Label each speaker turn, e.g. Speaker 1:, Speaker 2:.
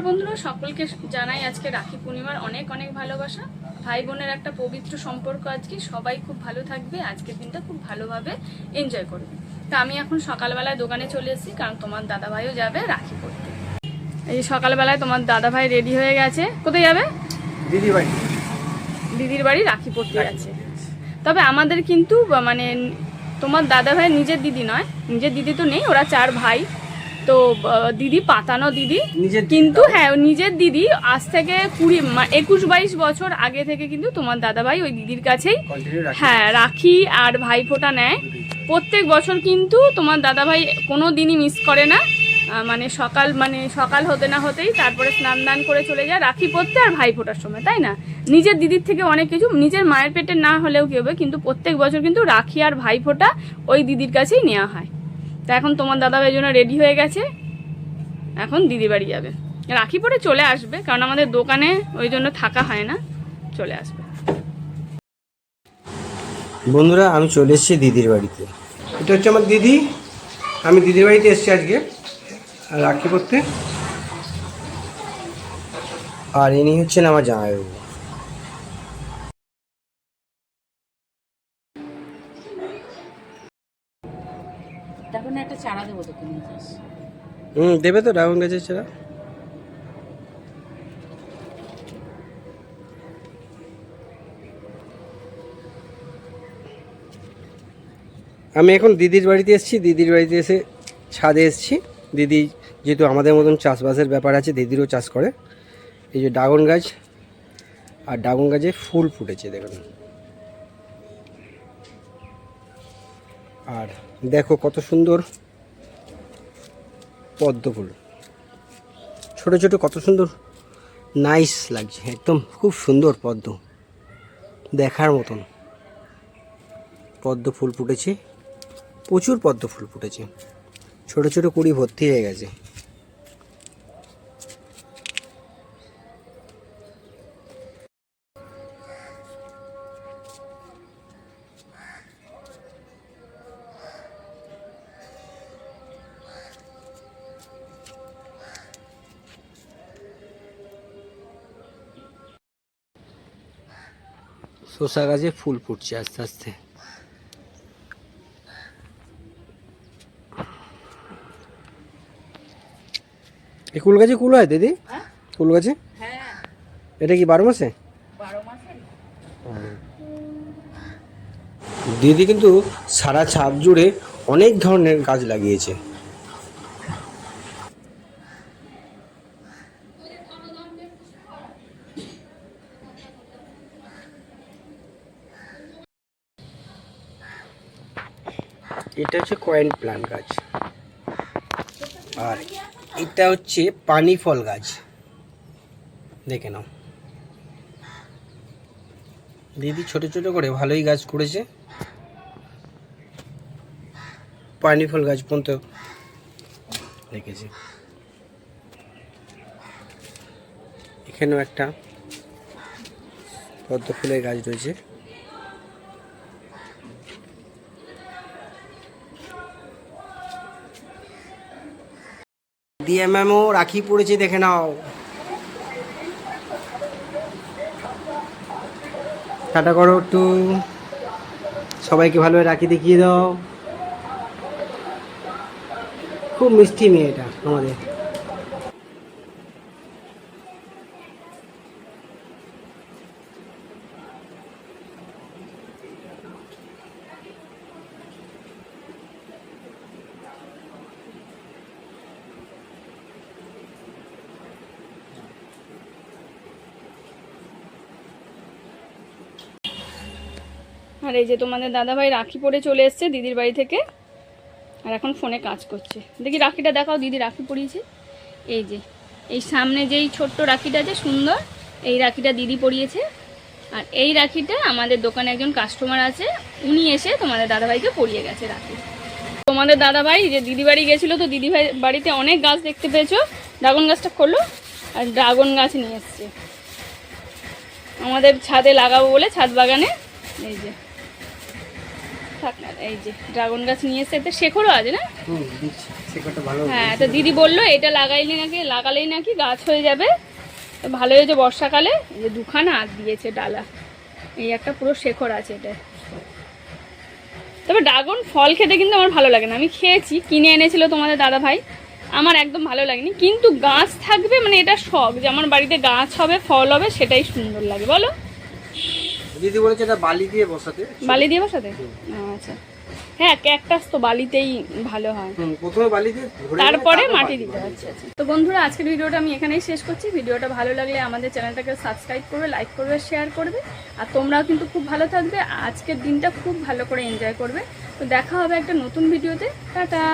Speaker 1: নমস্কার বন্ধুরা সকলকে জানাই আজকে রাখি পূর্ণিমার অনেক অনেক ভালোবাসা। ভাই বোনের একটা পবিত্র সম্পর্ক আজকে। সবাই খুব ভালো থাকবে আজকের দিনটা খুব ভালোভাবে এনজয় করবে। তা আমি এখন সকালবেলায় দোকানে চলে এসেছি কারণ তোমার দাদা ভাইও যাবে রাখি পড়তে এই যে সকালবেলায় তোমার দাদা ভাই রেডি হয়ে গেছে। কোথায় যাবে?
Speaker 2: দিদি ভাই
Speaker 1: দিদির বাড়ি রাখি পড়তে যাচ্ছে। তবে আমাদের কিন্তু মানে তোমার দাদা ভাই নিজের দিদি নয় নিজের দিদি তো নেই ওরা চার ভাই। তো দিদি পাতানো দিদি। কিন্তু হ্যাঁ নিজের দিদি আজ থেকে কুড়ি একুশ বাইশ বছর আগে থেকে কিন্তু তোমার দাদা ভাই ওই দিদির কাছেই হ্যাঁ রাখি আর ভাইফোঁটা নেয়। প্রত্যেক বছর কিন্তু তোমার দাদা ভাই কোনো দিনই মিস করে না। মানে সকাল মানে সকাল হতে না হতেই তারপরে স্নান দান করে চলে যায় রাখি পরতে আর ভাই ফোটার সময় তাই না? নিজের দিদির থেকে অনেক কিছু নিজের মায়ের পেটে না হলেও কি হবে কিন্তু প্রত্যেক বছর কিন্তু রাখি আর ভাই ফোঁটা ওই দিদির কাছেই নেওয়া হয়। তা এখন তোমার দাদা ভাই জন্য রেডি হয়ে গেছে। এখন দিদি বাড়ি যাবে। রাখি পরে চলে আসবে, কারণ আমাদের দোকানে ওই জন্য থাকা হয় না। চলে আসবে।
Speaker 2: বন্ধুরা, আমি চলে এসেছি দিদির বাড়িতে। এটা হচ্ছে আমার দিদি। আমি দিদির বাড়িতে এসেছি আজকে রাখি করতে আর ইনি হচ্ছেন আমার জামাইবাবু।
Speaker 3: একটা চারা দেবো তোকে নিয়ে
Speaker 2: হুম, দেবে তো, ড্রাগন গাছের ছাড়া আমি এখন দিদির বাড়িতে এসেছি, দিদির বাড়িতে এসে ছাদে এসেছি। দিদি যেহেতু আমাদের মতন চাষবাসের ব্যাপার আছে, দিদিরও চাষ করে। এই যে ড্রাগন গাছ, আর ড্রাগন গাছে ফুল ফুটেছে, দেখুন। আর দেখো কত সুন্দর পদ্ম ফুল। ছোটো ছোটো কত সুন্দর নাইস লাগছে, একদম খুব সুন্দর পদ্ম। দেখার মতন পদ্ম ফুল ফুটেছে, প্রচুর পদ্ম ফুল ফুটেছে। ছোটো ছোটো কুড়ি ভর্তি হয়ে গেছে। শসা গাছে ফুল ফুটছে আস্তে আস্তে। এই কুল গাছে কুল হয় দিদি?
Speaker 3: হ্যাঁ।
Speaker 2: কুল গাছে?
Speaker 3: হ্যাঁ।
Speaker 2: এটা কি বারো মাসে?
Speaker 3: বারো মাসে।
Speaker 2: দিদি কিন্তু সারা ছাদ জুড়ে অনেক ধরনের গাছ লাগিয়েছে। এটা হচ্ছে কয়েন প্লান্ট গাছ। আর এটা হচ্ছে পানি ফল গাছ। দেখে নাও। দিদি ছোট ছোট করে ভালোই গাছ করেছে। পানি ফল গাছ পর্যন্ত রেখেছে এখানেও একটা পদ্ম ফুলের গাছ রয়েছে। দিয়ে ম্যামও রাখি পড়েছে, দেখে নাও। টাটা করো একটু। সবাইকে ভালোভাবে রাখি দেখিয়ে দাও। খুব মিষ্টি মেয়ে এটা আমাদের।
Speaker 1: আর এই যে তোমাদের দাদা ভাই রাখি পরে চলে এসছে দিদির বাড়ি থেকে। আর এখন ফোনে কাজ করছে। দেখি রাখিটা দেখাও, দিদি রাখি পরিয়েছে। এই যে, এই সামনে যেই ছোট্ট রাখিটা আছে, সুন্দর, এই রাখিটা দিদি পরিয়েছে। আর এই রাখিটা আমাদের দোকানে একজন কাস্টমার আছে, উনি এসে তোমাদের দাদাভাইকে পরিয়ে গেছে রাখি। তোমাদের দাদাভাই যে দিদি বাড়ি গেছিল তো, দিদি ভাই বাড়িতে অনেক গাছ দেখতে পেয়েছ। ড্রাগন গাছটা খোলো, আর ড্রাগন গাছ নিয়ে এসছে। আমাদের ছাদে লাগাবো বলে ছাদ বাগানে, এই যে। থাক না এই যে ড্রাগন গাছ নিয়ে এসে এতে শেখরও আছে না? হ্যাঁ তো দিদি বলল এটা লাগাইলে নাকি লাগালেই নাকি গাছ হয়ে যাবে। ভালো হয়েছে বর্ষাকালে এই যে দুখানা আর দিয়েছে ডালা। এই একটা পুরো শেখর আছে এটা। তবে ড্রাগন ফল খেতে কিন্তু আমার ভালো লাগে না। আমি খেয়েছি কিনে এনেছিল তোমাদের দাদা ভাই। আমার একদম ভালো লাগেনি। কিন্তু গাছ থাকবে মানে এটা শখ যে আমার বাড়িতে গাছ হবে ফল হবে সেটাই সুন্দর লাগে বলো?
Speaker 2: দিদি বলেছে এটা বালি দিয়ে বসাতে।
Speaker 1: বালি দিয়ে বসাতে? আচ্ছা। হ্যাঁ ক্যাকটাস তো বালিতেই ভালো হয়।
Speaker 2: প্রথমে বালি দিয়ে তারপরে
Speaker 1: মাটি দিতে হচ্ছে তো বন্ধুরা আজকের ভিডিওটা আমি এখানেই শেষ করছি। ভিডিওটা ভালো লাগলে আমাদের চ্যানেলটাকে সাবস্ক্রাইব করবে লাইক করবে শেয়ার করবে। আর তোমরাও কিন্তু খুব ভালো থাকবে। আজকের দিনটা খুব ভালো করে এনজয় করবে। তো দেখা হবে একটা নতুন ভিডিওতে। টাটা!